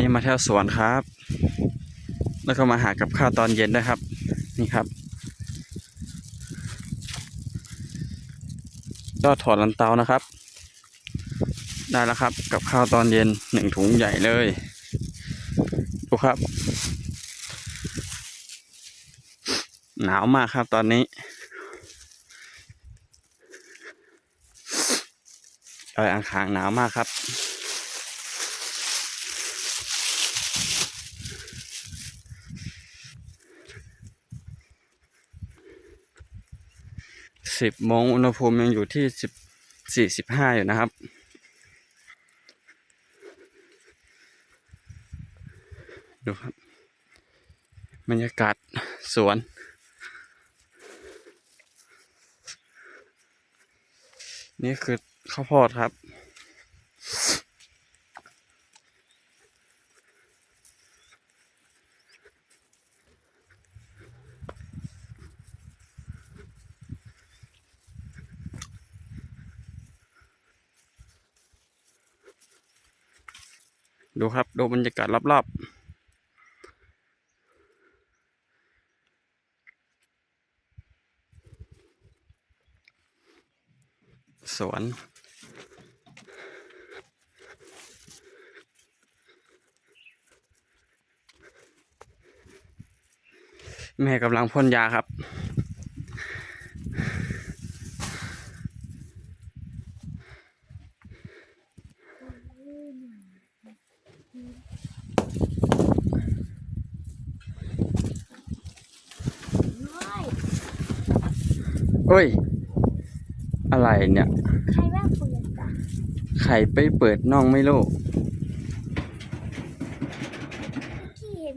นี้มาเที่ยวสวนครับ แล้วก็มาหากับข้าวตอนเย็นด้วยครับ นี่ครับยอดถอดลันเตานะครับ ได้แล้วครับ กับข้าวตอนเย็นหนึ่งถุงใหญ่เลยดูครับ หนาวมากครับตอนนี้ดอยอ่างขางหนาวมากครับ สิบโมงอุณหภูมิยังอยู่ที่สิบสี่สิบห้าอยู่นะครับ ดูครับ บรรยากาศสวน นี่คือข้าวโพดครับ ดูครับ ดูบรรยากาศรอบๆสวนแม่กำลังพ่นยาครับ เฮ้ย อะไรเนี่ย ใครว่าเปิดอะไข่ไปเปิดน่องไม่รู้ ที่เห็น